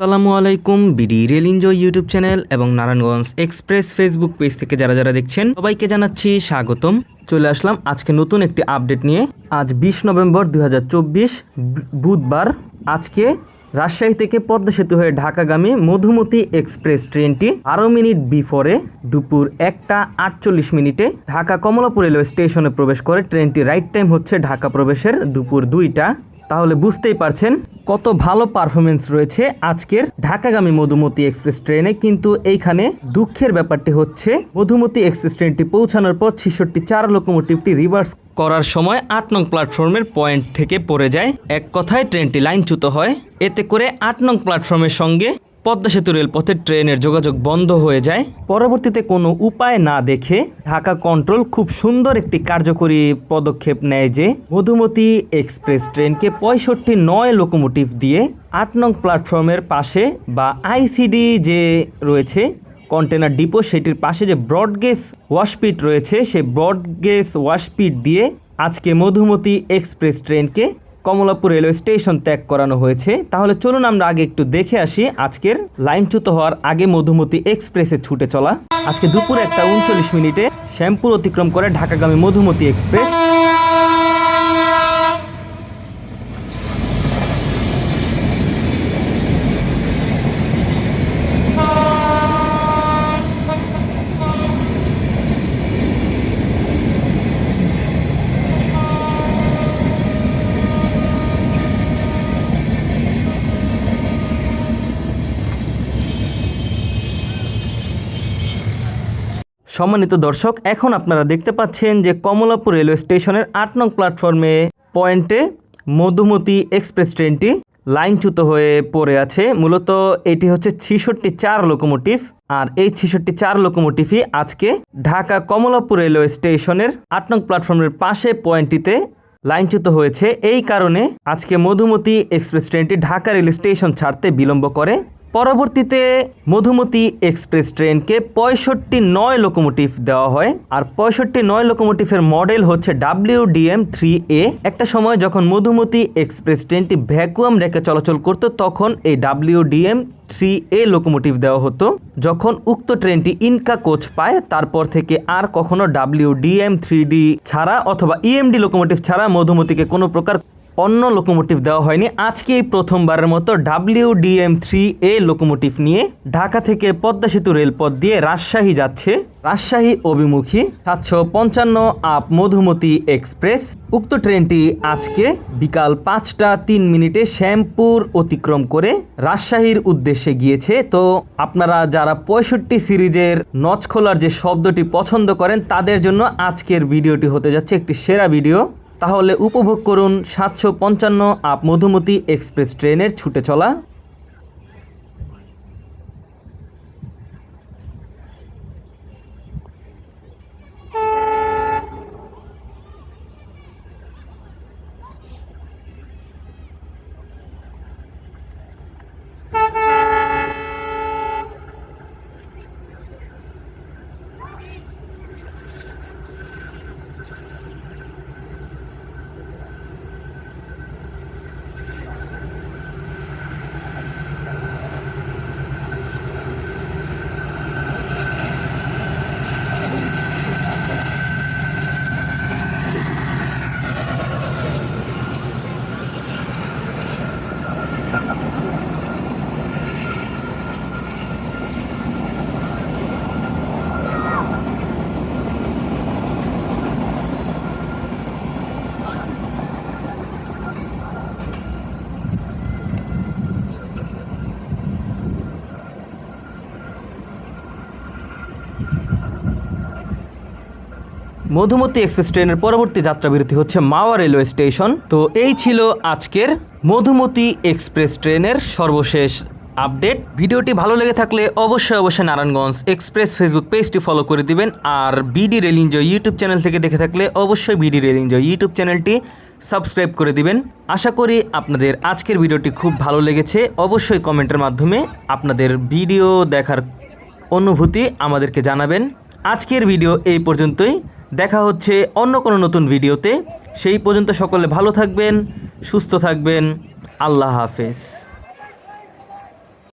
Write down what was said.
আসসালামু আলাইকুম, BD rail enjoy YouTube channel এবং নারায়ণগঞ্জ এক্সপ্রেস ফেসবুক পেজ থেকে যারা যারা দেখছেন, সবাইকে জানাচ্ছি স্বাগতম। চলে আসলাম আজকে নতুন একটি আপডেট নিয়ে। আজ বিশ নভেম্বর দুই বুধবার। আজকে রাজশাহী থেকে পদ্মা সেতু হয়ে ঢাকাগামী মধুমতি এক্সপ্রেস ট্রেনটি বারো মিনিট বিফোরে দুপুর একটা আটচল্লিশ মিনিটে ঢাকা কমলাপুর রেলওয়ে স্টেশনে প্রবেশ করে। ট্রেনটি রাইট টাইম হচ্ছে ঢাকা প্রবেশের দুপুর দুইটা। তাহলে বুঝতেই পারছেন কত ভালো পারফরমেন্স রয়েছে আজকের ঢাকাগামী মধুমতি এক্সপ্রেস ট্রেনে। কিন্তু এইখানে দুঃখের ব্যাপারটি হচ্ছে, মধুমতি এক্সপ্রেস ট্রেনটি পৌঁছানোর পর ছিষট্টি চার লোকোমোটিভটি রিভার্স করার সময় আট নং প্ল্যাটফর্মের পয়েন্ট থেকে পড়ে যায়। এক কথায় ট্রেনটি লাইনচ্যুত হয়। এতে করে আট নং প্ল্যাটফর্মের সঙ্গে পদ্মা সেতু রেলপথে ট্রেনের যোগাযোগ বন্ধ হয়ে যায়। পরবর্তীতে কোনো উপায় না দেখে ঢাকা কন্ট্রোল খুব সুন্দর একটি কার্যকরী পদক্ষেপ নেয় যে মধুমতি এক্সপ্রেস ট্রেনকে পঁয়ষট্টি নয় লোকোমোটিভ দিয়ে আট নং প্ল্যাটফর্মের পাশে বা আইসিডি যে রয়েছে, কন্টেনার ডিপো, সেটির পাশে যে ব্রডগেজ ওয়াশপিট রয়েছে সেই ব্রডগেজ ওয়াশপিট দিয়ে আজকে মধুমতি এক্সপ্রেস ট্রেনকে কমলাপুর রেলওয়ে স্টেশন ত্যাগ করানো হয়েছে। তাহলে চলুন আমরা আগে একটু দেখে আসি আজকের লাইনচ্যুত হওয়ার আগে মধুমতি এক্সপ্রেসে ছুটে চলা। আজকে দুপুরে একটা উনচল্লিশ মিনিটে শ্যামপুর অতিক্রম করে ঢাকাগামী মধুমতি এক্সপ্রেস। সম্মানিত দর্শক, এখন আপনারা দেখতে পাচ্ছেন যে কমলাপুর রেলওয়ে স্টেশনের আট নং প্ল্যাটফর্মে পয়েন্টে মধুমতি এক্সপ্রেস ট্রেনটি লাইনচ্যুত হয়ে পড়ে আছে। মূলত এটি হচ্ছে ছিষট্টি চার লোকোমোটিভ আর এই ছিষট্টি চার লোকোমোটিভই আজকে ঢাকা কমলাপুর রেলওয়ে স্টেশনের আট নং প্ল্যাটফর্মের পাশে পয়েন্টটিতে লাইনচ্যুত হয়েছে। এই কারণে আজকে মধুমতি এক্সপ্রেস ট্রেনটি ঢাকা রেল স্টেশন ছাড়তে বিলম্ব করে। পরবর্তীতে মধুমতি এক্সপ্রেস ট্রেনকে পঁয়ষট্টি নয় লোকোমোটিভ দেওয়া হয়। আর পঁয়ষট্টি নয় লোকোমোটিভের মডেল হচ্ছে ডাব্লিউ ডিএম থ্রি এ একটা সময় যখন মধুমতি এক্সপ্রেস ট্রেনটি ভ্যাকুয়াম রেখে চলাচল করত, তখন এই W DM three A locomotive দেওয়া হতো, যখন উক্ত ট্রেনটি ইনকা কোচ পায়। তারপর থেকে আর কখনো ডাব্লিউ ডিএম থ্রি ডি ছাড়া অথবা ইএমডি লোকোমোটিভ ছাড়া মধুমতিকে কোনো প্রকার অন্য লোকোমোটিভ দেওয়া হয়নি। আজকে এই প্রথমবারের মতো W DM three A locomotive নিয়ে ঢাকা থেকে পদ্মা সেতু রেলপথ দিয়ে রাজশাহী যাচ্ছে রাজশাহী অভিমুখী সাতশো পঞ্চান্ন আপ মধুমতি এক্সপ্রেস। উক্ত ট্রেনটি আজকে বিকাল পাঁচটা তিন মিনিটে শ্যামপুর অতিক্রম করে রাজশাহীর উদ্দেশ্যে গিয়েছে। তো আপনারা যারা পঁয়ষট্টি সিরিজের নচ খোলার যে শব্দটি পছন্দ করেন, তাদের জন্য আজকের ভিডিওটি হতে যাচ্ছে একটি সেরা ভিডিও। তাহলে উপভোগ করুন সাতশো পঞ্চান্ন আপ মধুমতি এক্সপ্রেস ট্রেনের ছুটে চলা মধুমতি এক্সপ্রেস ট্রেনের পরবর্তী যাত্রা বিরতি হচ্ছে মাওয়া রেলওয়ে স্টেশন। তো এই ছিল আজকের মধুমতি এক্সপ্রেস ট্রেনের সর্বশেষ আপডেট। ভিডিওটি ভালো লেগে থাকলে অবশ্যই অবশ্যই নারায়ণগঞ্জ এক্সপ্রেস ফেসবুক পেজটি ফলো করে দিবেন। আর BD rail enjoy YouTube channel থেকে দেখে থাকলে অবশ্যই বিডি রেল এনজয় ইউটিউব চ্যানেলটি সাবস্ক্রাইব করে দিবেন। আশা করি আপনাদের আজকের ভিডিওটি খুব ভালো লেগেছে। অবশ্যই কমেন্টের মাধ্যমে আপনাদের ভিডিও দেখার অনুভূতি আমাদেরকে জানাবেন। আজকের ভিডিও এই পর্যন্তই। দেখা হচ্ছে অন্য কোনো নতুন ভিডিওতে। সেই পর্যন্ত সকলে ভালো থাকবেন, সুস্থ থাকবেন। আল্লাহ হাফেজ।